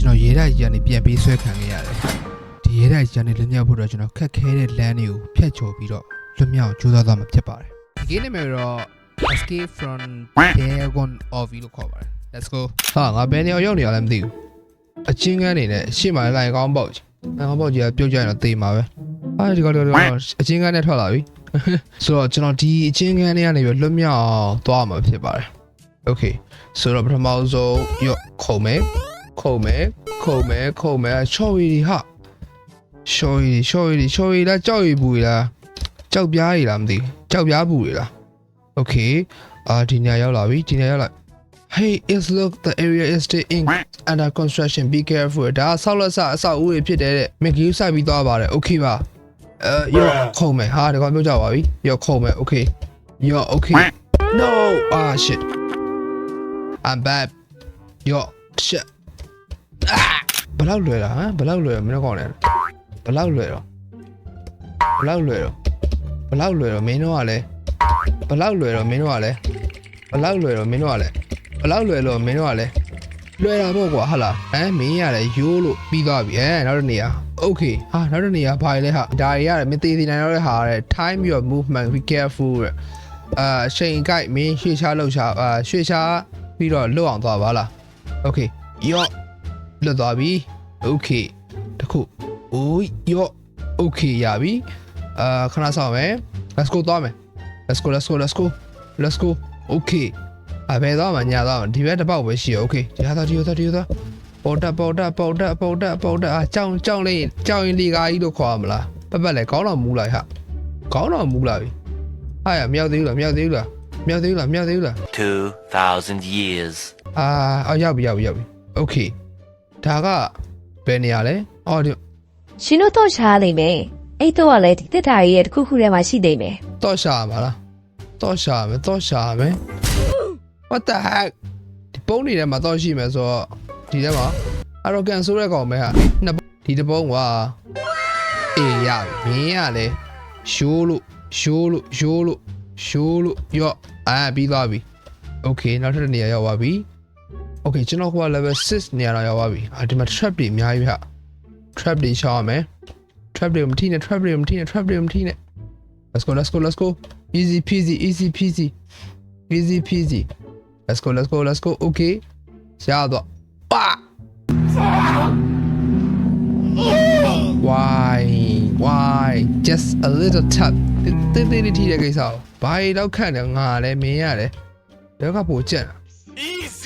ကျွန်တော်ရဲတိုက်ကြီးကနေပြန်ပေးဆွဲခံခဲ့ရတယ်ဒီရဲတိုက်ကြီးကနေလွတ်မြောက်ဖို့တော့ကျွန်တော်ခက်ခဲတဲ့လမ်းတွေကိုဖျက်ချော်ပြီးတော့လွတ်မြောက်ကြိုးစားသွားမှာဖြစ်ပါတယ်ဒီနေ့မှာတော့ escape from dragon of လို့ခေါ်ပါတယ် let's go ဟာငါဘယ်နေရာရောက်နေရလဲမသိဘူးအချင်းကန်းနေနဲ့ရှေ့မှာလိုင်ကောင်းပေါက်ကြီးလိုင်ကောင်းပေါက်ကြီးကပြုတ်ကြရင်တော့သေမှာပဲဟာဒီကောင်တော့အချင်းကန်းနဲ့ထွက်လာပြီဆိုတော့ကျွန်တော်ဒီအချင်းကန်းတွေကနေပြီးလွတ်မြောက်သွားမှာဖြစ်ပါတယ် okay ဆိုတော့ပထမဆုံးရော့ခုံမယ် ခုံမယ်ခုံမယ်ခုံမယ်ချော်ရီဟာချော်ရီချော်ရီချော်ရီလားကြောက်ရီဘူးလားကြောက်ပြားရီလားမသိဘူးကြောက်ပြားဘူးရီလား okay အာဒီနေရာရောက်လာပြီဒီနေရာရောက်လာ Hey is look the area is still in under construction be careful ဒါဆောက်လက်ဆအဆောက်အဦတွေဖြစ်တဲ့မက်ကီးစိုက်ပြီးသွားပါတယ် okay ပါအဲရောခုံမယ်ဟာဒီကောင်ပြောကြပါပြီရောခုံမယ် okay ရော okay no ah shit I'm bad ရော shit ဘလောက်လွယ်တာဟမ်ဘလောက်လွယ်တော့မင်းတို့ကောင်းတယ်ဘလောက်လွယ်တော့ဘလောက်လွယ်တော့ဘလောက်လွယ်တော့မင်းတို့ကလည်းဘလောက်လွယ်တော့မင်းတို့ကလည်းဘလောက်လွယ်တော့မင်းတို့ကလည်းဘလောက်လွယ်တော့မင်းတို့ကလည်းလွယ်တာပေါ့ကွာဟာလားဟမ်မင်းရတယ်ရိုးလို့ပြီးသွားပြီအဲနောက်တစ်နေရာ okay ဟာနောက်တစ်နေရာဘာလဲဟာဒါတွေရတယ်မင်းသေးသေးနိုင်တော့တဲ့ဟာတဲ့ time your movement be careful တဲ့အာချိန်ကြိုက်မင်းရွှေ့ချလောက်ချအာရွှေ့ချပြီးတော့လွတ်အောင်သွားပါလား okay ယော့ လွတ်သွားပြီ okay တခုအိုးယော့ okay ရပြီအာခဏစောင့်မယ် let's go သွားမယ် let's go let's go let's go let's go okay အဘယ်သွားမှာညာသွားမှာဒီဘက်တစ်ပေါက်ပဲရှိရ okay ဒီဟာသွားဒီဟာသွားဒီဟာသွားပေါ်တက်ပေါ်တက်ပေါ်တက်ပေါ်တက်ပေါ်တက်အာကြောင်ကြောင်လေးကြောင်ရင်လီကာကြီးလို့ခေါ်ရမလားပတ်ပတ်လဲခေါင်းတော်မူလိုက်ဟာခေါင်းတော်မူလာပြီဟာရမြောက်သေးဘူးလားမြောက်သေးဘူးလားမြောက်သေးဘူးလားမြောက်သေးဘူးလား 2,000 years. အာအော်ရောက်ပြီရောက်ပြီရောက်ပြီโอเค ဒါကဘယ်နေရာလဲအော်ဒီရှင်တို့တော့ရှားလိမ့်မယ်အဲ့တော့ကလည်းဒီတက်တာကြီးရဲ့တစ်ခုခုထဲမှာရှိနေမယ်တော့ရှာမှာလားတော့ရှာမယ်တော့ရှာမယ် what the heck ဒီပုံးနေထဲမှာတော့ရှိမယ်ဆိုတော့ဒီထဲမှာ arrogant ဆိုတဲ့ကောင်ပဲဟာနှစ်ပုံးဒီတစ်ပုံးကအေးရပြီမင်းကလည်းရှိုးလို့ရှိုးလို့ရှိုးလို့ရှိုးလို့ရော့အာပြီးသွားပြီ okay နောက်ထပ်တစ်နေရာရောက်သွားပြီ okay ကျွန်တော်က level 6နေရာတော့ရောက်သွားပြီအာဒီမှာ trap တွေအများကြီးဟာ trap တွေရှောင်းရမယ် trap တွေမထိနဲ့ trap တွေမထိနဲ့ trap တွေမထိနဲ့ let's go let's go let's go easy peasy easy peasy easy peasy let's go let's go let's go okay ရတော့ပါ why why just a little tap တင်းတင်းလေးထိတဲ့ကိစ္စကိုဘာလို့ခန့်တယ်ငါလည်းမင်းရတယ်ဘယ်ကပိုကြက်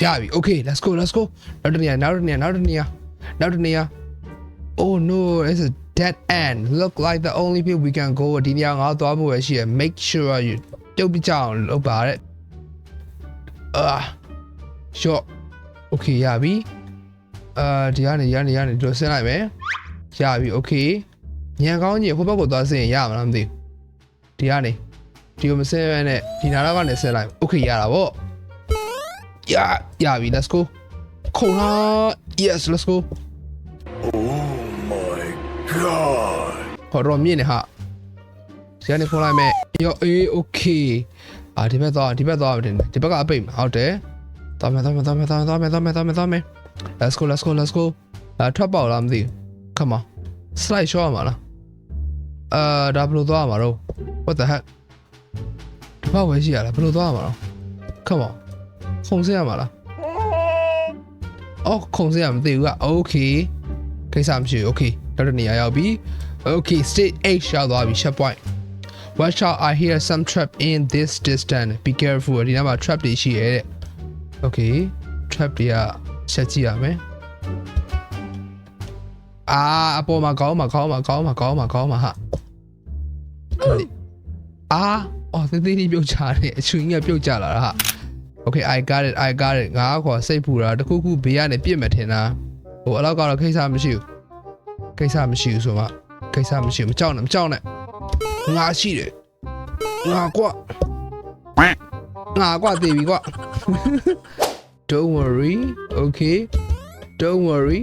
ရပြီ okay let's go let's go နောက်တစ်နေရာနောက်တစ်နေရာနောက်တစ်နေရာနောက်တစ်နေရာ oh no it's a dead end look like the only place we can go ဒီနေရာငါသွားဖို့ရရှိရ make sure you ပြုတ်ပြကြအောင်လုပ်ပါတဲ့အာ short okay ရပြီအာဒီကနေရနေရနေဒီလိုဆင်းလိုက်မယ်ရပြီ okay ညံကောင်းကြီးဟိုဘက်ကိုသွားဆင်းရင်ရမှာလားမသိဘူးဒီကနေဒီကိုမဆင်းရနဲ့ဒီနာတော့ကနေဆင်းလိုက် okay ရတာဗော Yeah, yeah, we let's go. Cola. Yes, let's go. Oh my god. ဟောတော့မြင့်နေဟာ။ဇီကနေဖုန်းလိုက်မဲ့။ရောအေး okay ။အာဒီဘက်သွားဒီဘက်သွားတယ်။ဒီဘက်ကအပိတ်မှာဟုတ်တယ်။သွားမယ်သွားမယ်သွားမယ်သွားမယ်သွားမယ်သွားမယ်သွားမယ်။ Let's go, let's go, let's go. အာထွက်ပေါက်လားမသိဘူး။ Come on. Slide show မှာလား။အာဒါဘယ်လိုသွားမှာတော့ What the heck? ဒီဘက်ဝယ်ရှိရလားဘယ်လိုသွားမှာတော့ Come on. ခုံစရမှာလားအော်ခုံစရမသိဘူးက okay ကိစ္စမရှိဘူး okay တော့တနေရာရောက်ပြီ okay state 8ရောက်သွားပြီ check point watch out i hear some trap in this distance be careful ဒီနားမှာ trap တွေရှိရဲတဲ့ okay trap တွေကချက်ကြည့်ရမယ်အာအပေါ်မှာကောင်းမှာကောင်းမှာကောင်းမှာကောင်းမှာကောင်းမှာဟာအာအော်သေးသေးလေးပြုတ်ချတယ်အချွင်းကြီးကပြုတ်ကျလာတာဟာ okay i got it i got it ငါကွာစိတ်ပူတာတခုခုဘေးကနေပြစ်မယ်ထင်တာဟိုအလောက်ကတော့ခိစ္စမရှိဘူးကိစ္စမရှိဘူးဆိုမှကိစ္စမရှိဘူးမကြောက်နဲ့မကြောက်နဲ့ငါရှိတယ်ငါကွငါကွတေးပြီကွ Don't worry okay Don't worry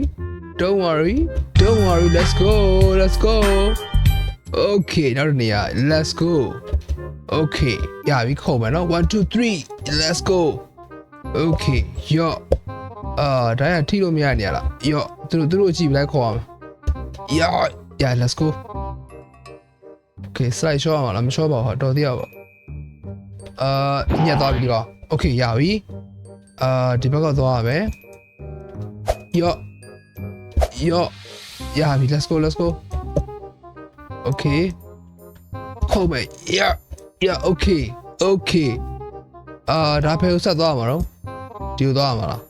Don't worry Don't worry let's go let's go Okay နောက်တစ်နေရာ let's go Okay ရပြီခုံမယ်နော်1 2 3 let's go Okay yo အာဒါရထိလို့မရနေရလားယောသူတို့သူတို့ကြည့်ပြီးလိုက်ခေါ်ရမယ်ယော yeah let's go okay slide show အောင်လားမ show ပါဘူးတော်သေးရပါအာညက်သွားပြီဒီကောင် okay ရပြီအာဒီဘက်ကသွားရမယ်ယောယောရပြီ let's go let's go okay ခုတ်မယ် yeah yeah okay okay အာဒါဖယ်ကိုဆက်သွားမှာတော့ဒီကိုသွားမှာလား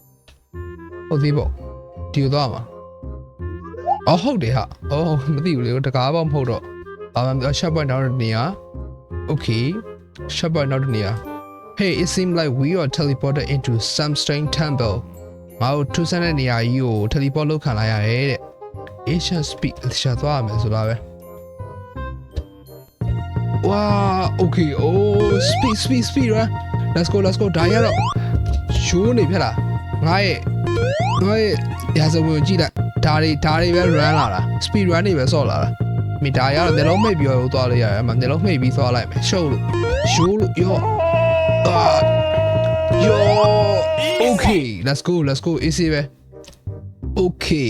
ဟုတ်သေးပေါ့ဒီကိုသွားမှာအော်ဟုတ်တယ်ဟာအော်မသိဘူးလေတကားပေါ့မဟုတ်တော့အာမ shot point နောက်တဲ့နေရာ okay shot point နောက်တဲ့နေရာ hey it seemed like we are teleported into some strange temple ငါတို့ထူးဆန်းတဲ့နေရာကြီးကို teleport လုပ်ခံလိုက်ရတယ်တဲ့ Asian speak ရှာသွားရမယ်ဆိုတာပဲ ဝါ okay oh speed speed speed right let's go let's go ဒါရတော့ရှိုးနေဖြစ်လားငါရဲ့ငါရဲ့ရာဇဝင်ကိုကြည့်လိုက်ဒါတွေဒါတွေပဲ run လာတာ speed run တွေပဲဆော့လာတာမိဒါရတော့မျက်လုံးမိတ်ပြီးတော့သွားလို့ရတယ်အမမျက်လုံးမိတ်ပြီးသွားလိုက်မယ်ရှုပ်လို့ရှိုးလို့ယောအာ yo okay let's go let's go easy ပဲ okay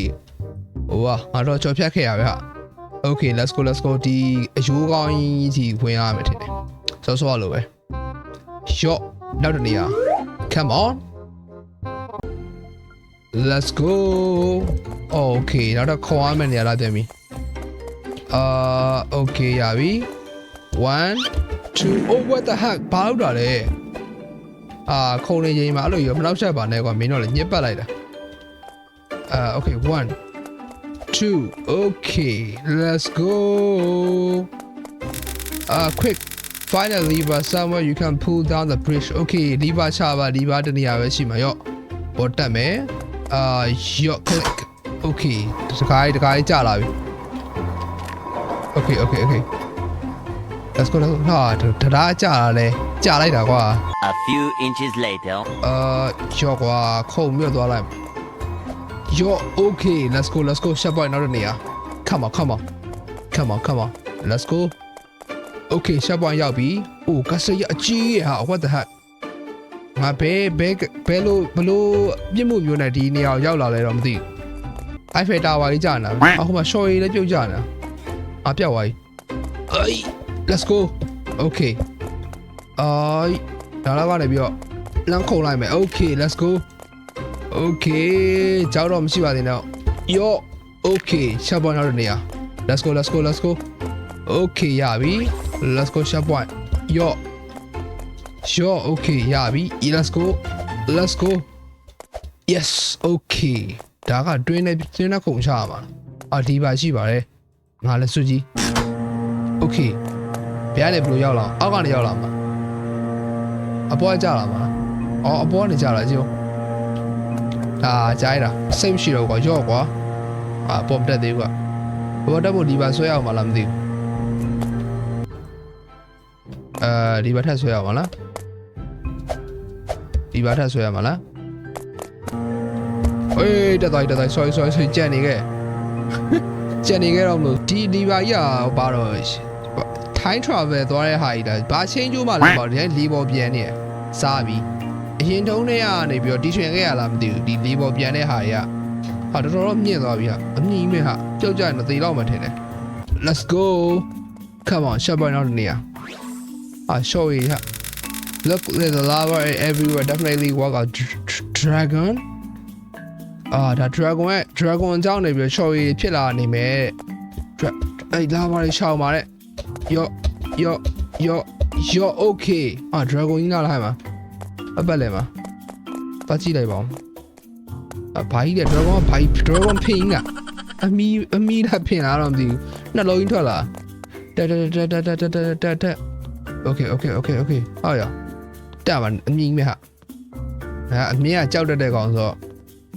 ဟိုကငါတော့ကြော်ဖြတ်ခဲ့ရပဲဟာ okay let's go let's go ဒီအယိုးကောင်းကြီးကြီးဝင်ရမယ်ထင်တယ်စောစောလိုပဲ yo နောက်တစ်နေရာ come on let's go okay နောက်တော့ခေါ်ရမယ်နေရာလာပြန်ပြီအာ okay ရပြီ1 2 oh what the heck ဘာလို့တာလဲအာခုံနေချိန်မှာအဲ့လိုရမနောက်ချက်ပါနဲ့ကွာမင်းတို့လည်းညစ်ပတ်လိုက်တာအာ okay 1 2 okay let's go uh quick find a lever somewhere you can pull down the bridge okay lever ချပါ lever တနေရာပဲရှိမှာရော့ပေါ်တက်မယ်အာရော့ click okay တခါကြီးတခါကြီးကြာလာပြီ okay okay okay let's go let's go ဟာတရားကြာလာလဲကြာလိုက်တာကွာ A few inches later. အာရော့ကွာခုံမြတ်သွားလိုက် ရော့ okay let's go let's go shut point နောက်တစ်နေရာ come on come on come on come on let's go okay shut point ရောက်ပြီ။အိုကဆရအကြီးရဟာ what the heck ငါဘဲဘဲဘဲလို့ဘလို့ပြစ်မှုမျိုးနဲ့ဒီနေရာကိုရောက်လာလဲတော့မသိဘူး။ Eiffel Tower ကြီးကြာနေတာ။အခုမှ short ရေးလည်းပြုတ်ကြနေတာ။အပြောက်သွားပြီ။အေး let's go okay အိုင်ဒါတော့ကနေပြီးတော့လမ်းခုန်လိုက်မယ် okay let's go okay ကြောက်တော့မရှိပါသေးနဲ့။ yo okay ရှပ်ပေါ်နောက်တဲ့နေရာ let's go let's go let's go okay ရပြီ let's go shop point yo yo okay ရပြီ let's go let's go yes okay ဒါကတွင်းနေတွင်းနေခုံချရမှာအာဒီပါရှိပါတယ်ငါလည်းစွကြီး okay ဘယ်ကနေဘယ်လိုရောက်လာအောင်အောက်ကနေရောက်လာမှာအပေါ်ကကြာလာမှာအော်အပေါ်ကနေကြာလာကြည့် ဒါကြားရတာစိတ်မရှိတော့ကွာရော့ကွာအာပေါ်မတက်သေးဘူးကွာဘောတက်ဖို့ဒီပါဆွဲရအောင်မလားမသိဘူးအဲဒီဘက်ထက်ဆွဲရအောင်မလားဒီဘက်ထက်ဆွဲရမှာလားအေးတက်သွားပြီတက်သွားပြီ sorry sorry sorry ကြံ့နေခဲ့ကြံ့နေခဲ့တော့မလို့ဒီဒီပါကြီးကဘာတော့ time travel သွားတဲ့ဟာကြီးဒါဘာချင်းကျိုးမှလည်းပေါ့ဒီလီဘောပြန်နေရစားပြီ အရင်တုန်းတည်းကနေပြီးတော့တီထွင်ခဲ့ရလားမသိဘူးဒီလီဘောပြန်တဲ့ဟာကြီးကဟာတော်တော်မြင့်သွားပြီဟာအမြင့်ကြီးမဲ့ဟာကြောက်ကြရင်သေတော့မှထင်တယ် let's go come on shut down နေရအာ show ရဟာ look there's a lava everywhere definitely walk out dragon အာဒါ dragon ရဲ့ dragon အကြောင်းနေပြီး show ရဖြစ်လာနေမယ်အဲ့ lava တွေရှောင်ပါတဲ့ yo yo yo yo okay အာ dragon ကြီးလာလာမှာ အပတ်လဲမှာပတ်ကြည့်လိုက်ပါဦးအဘာကြီးလဲ dragon ကဘာကြီး dragon ဖင်းကအမီအမီလာဖင်းလာတော့မသိဘူးနှလုံးကြီးထွက်လာတက်တက်တက်တက်တက်တက်တက်တက် okay okay okay okay ဟောရတက်ပါအမြင်မဲ့ဟာအဲအမြင်ကကြောက်တတ်တဲ့ကောင်ဆိုတော့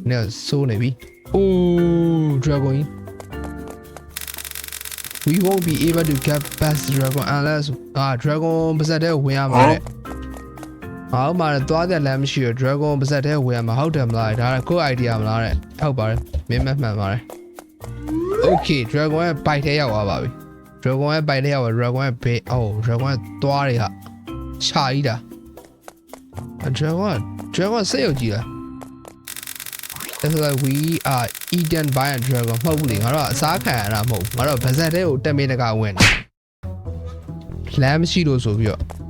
နေစိုးနေပြီ oh dragon ကြီး we won't be able to get past dragon unless အာ dragon ပါဇက်တဲ့ဝင်ရမှာတဲ့ ဟောမှာသွားတဲ့လမ်းမရှိရ dragon ပါဇက်တဲ့ဝင်ရမှာဟုတ်တယ်မလားဒါကကို idea မလားတဲ့ဟုတ်ပါတယ်မင်းမမှန်ပါတယ် okay dragon ရဲ့ bite ထဲရောက်သွားပါပြီ dragon ရဲ့ bite ထဲရောက်သွား dragon ရဲ့ဘေးအော် dragon ရဲ့သွားတွေဟာခြာကြီးတာ dragon dragon စိတ်ရောက်ကြည့်လား that's why we are eaten by a dragon မဟုတ်ဘူးလေငါတို့ကအစားခံရတာမဟုတ်ဘူးငါတို့ဗဇက်တဲ့ကိုတက်မေးတကဝင်တယ်လမ်းမရှိလို့ဆိုပြီးတော့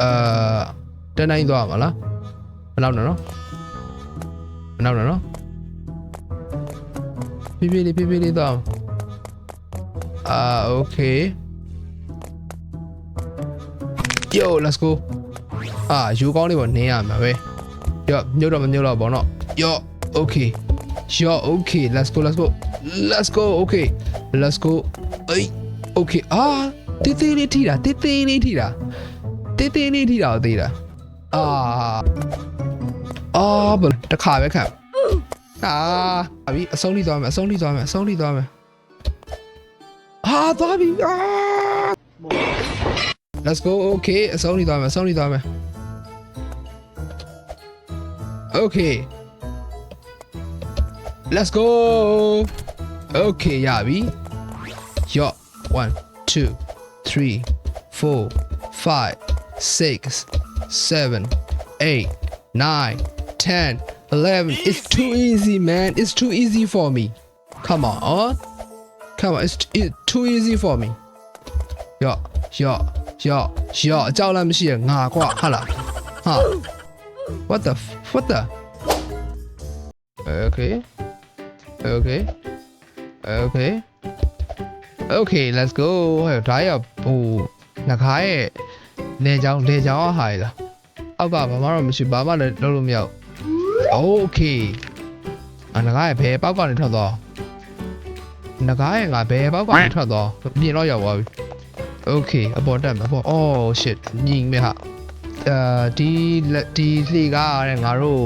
အာတန်းတိုင်းသွားမှာလားမနောက်နဲ့နော်မနောက်နဲ့နော်ပြပြလေးပြပြလေးသွားအာ okay yo let's go အာယူကောင်းလေးပေါ့နင်းရမှာပဲရော့မြုပ်တော့မမြုပ်တော့ဘောနော်ရော့ okay ရော့ okay let's go let's go let's go okay let's go အေး okay အာတေးသေးလေးထိတာတေးသေးလေးထိတာ တေးသေးလေးထိတာကိုသေးတာအာအာဘယ်တစ်ခါပဲခံအာအဘီအဆုံးထိသွားမယ်အဆုံးထိသွားမယ်အဆုံးထိသွားမယ်အာသွားပြီအာ Let's go okay အဆုံးထိသွားမယ်အဆုံးထိသွားမယ် Okay Let's go Okay ရပြီယော့1 2 3 4 5 6 7 8 9 10 11 It's too easy man It's too easy for me Come on huh? Come on It's, it's too easy for me ယော့ယော့ယော့ယော့အကြောက်လည်းမရှိရငါကွာဟာလားဟာ What the f- what the Okay Okay Okay Okay let's go ဟဲ့ဒါရဟိုငခါရဲ့ လေချောင်းလေချောင်းအဟာရလားအောက်ကဘာမှတော့မရှိဘာမှလည်းလုပ်လို့မရဘူး Okay အငခါရဲ့ဘယ်ပေါက်ကနေထွက်သွားငခါရဲ့ငါဘယ်ပေါက်ကနေထွက်သွားပြင်တော့ရောက်သွားပြီ Okay အပေါ်တက်မှာပေါ့ Oh shit ညီမေဟာအာဒီလက်ဒီလှေကားတဲ့ငါတို့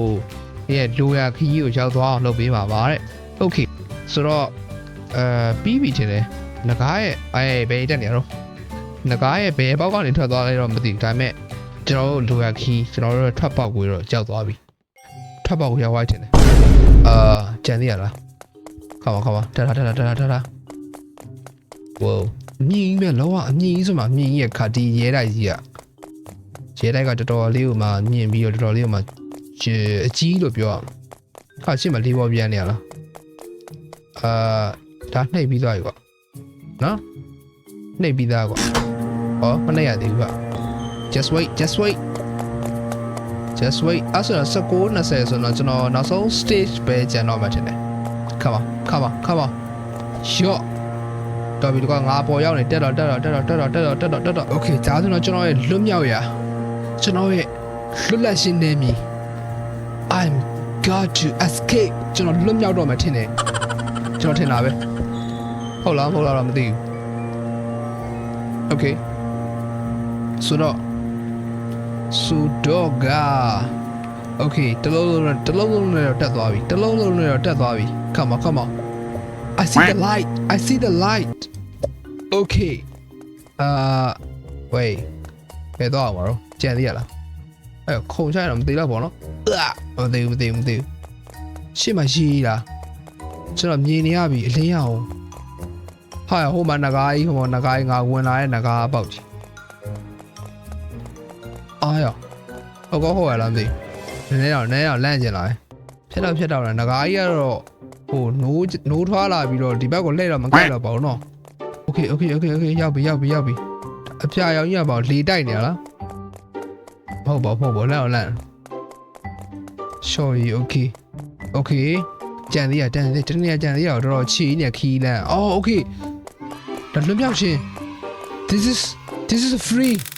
ရဲ့လိုရခီးကိုရောက်သွားအောင်လုပ်ပေးပါပါတဲ့ Okay ဆိုတော့အဲပြီးပြီထင်တယ်ငကားရဲ့အဲဘယ်တက်နေရတော့ ငကားရဲ့ဘယ်ဘောက်ကနေထွက်သွားလဲတော့မသိဘူးဒါပေမဲ့ကျွန်တော်တို့လိုရခီးကျွန်တော်တို့ထွက်ပေါက်ကိုတော့ကြောက်သွားပြီထွက်ပေါက်ကိုရောက်သွားထင်တယ်အာကြံသေးရလားခါပါခါပါတတာတတာတတာတတာ wow မြင်းကြီးပဲလောကအမြင်းကြီးဆိုမှမြင်းကြီးရဲ့ခါဒီရဲတိုက်ကြီးอ่ะရဲတိုက်ကတော်တော်လေးကိုမှမြင်ပြီးတော့တော်တော်လေးကိုမှကျေအကြီးလို့ပြောရမှာခါရှင်းမလေးပေါ်ပြန်နေရလားအာဒါနှိပ်ပြီးသွားပြီကွာနော်နှိပ်ပြီးသားကွာ ဟောမနှိပ်ရသေးဘူးကွာ just wait just wait just wait အဲ့ဆိုတော့19 20ဆိုတော့ကျွန်တော်နောက်ဆုံး stage ပဲကျန်တော့မှထင်တယ် come on come on come on shot တော်ပြီဒီကငါပေါ်ရောက်နေတက်တော့တက်တော့တက်တော့တက်တော့တက်တော့တက်တော့တက်တော့ okay ဒါဆိုတော့ကျွန်တော်ရဲ့လွတ်မြောက်ရာကျွန်တော်ရဲ့လွတ်လပ်ရှင်နေမီ I'm got to escape ကျွန်တော်လွတ်မြောက်တော့မှထင်တယ်ကျွန်တော်ထင်တာပဲဟုတ်လားမဟုတ်လားတော့မသိဘူး okay ဆိုတော့ဆိုတော့က okay တလုံးလုံးနဲ့တလုံးလုံးနဲ့တော့တက်သွားပြီတလုံးလုံးနဲ့တော့တက်သွားပြီ come on come on I see the light I see the light okay uh wait ဘယ်တော့မှာတော့ကြံသေးရလားအဲ့ခုံချရတော့မသေးတော့ဘောနော်အာမသေးဘူးမသေးဘူးမသေးဘူးရှေ့မှာရှိလားကျွန်တော်မြင်နေရပြီအလင်းရအောင်ဟာဟိုမှာနဂါးကြီးဟိုမှာနဂါးကြီးငါဝင်လာတဲ့နဂါးပေါက်ကြီး အားရဟုတ်ကောဟုတ်ရလားမသိဘူးနည်းနည်းတော့နည်းနည်းတော့လန့်ကျင်လာတယ်ဖြစ်တော့ဖြစ်တော့တယ်နဂါးကြီးကတော့ဟိုနိုးနိုးထွားလာပြီးတော့ဒီဘက်ကိုလှည့်တော့မကြိုက်တော့ပါဘူးနော်โอเคโอเคโอเคโอเคရောက်ပြီရောက်ပြီရောက်ပြီအပြာရောင်ကြီးကပေါ့လေတိုက်နေရလားမဟုတ်ပါဘူးမဟုတ်ပါဘူးလန့်အောင်လန့် sorry okay okay ကြံသေးရတန်သေးတနေ့ကြံသေးရတော့တော်တော်ချီနေခီးလန့်အော် okay ဒါလွတ်မြောက်ရှင် this is this is free Gran-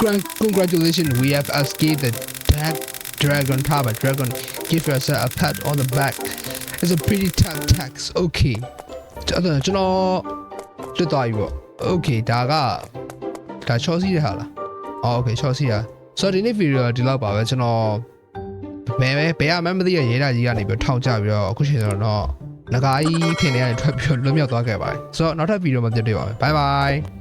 congratulations we have escaped the dark dragon tower dragon give yourself a pat on the back it's a pretty tough tax okay ကျွန်တော်ကျွန်တော်လွတ်သွားပြီပေါ့ okay ဒါကဒါချောစီးတဲ့ဟာလားအော် okay ချောစီးတာဆိုတော့ဒီနေ့ဗီဒီယိုဒီလောက်ပါပဲကျွန်တော်ဘယ်ပဲဘယ်ရမှန်းမသိရရဲတာကြီးကနေပြီးတော့ထောင်ချပြီးတော့အခုချိန်တော့ငကားကြီးဖင်နေရထွက်ပြီးတော့လွတ်မြောက်သွားခဲ့ပါတယ်ဆိုတော့နောက်ထပ်ဗီဒီယိုမှာပြတ်တွေ့ပါမယ်ဘိုင်ဘိုင်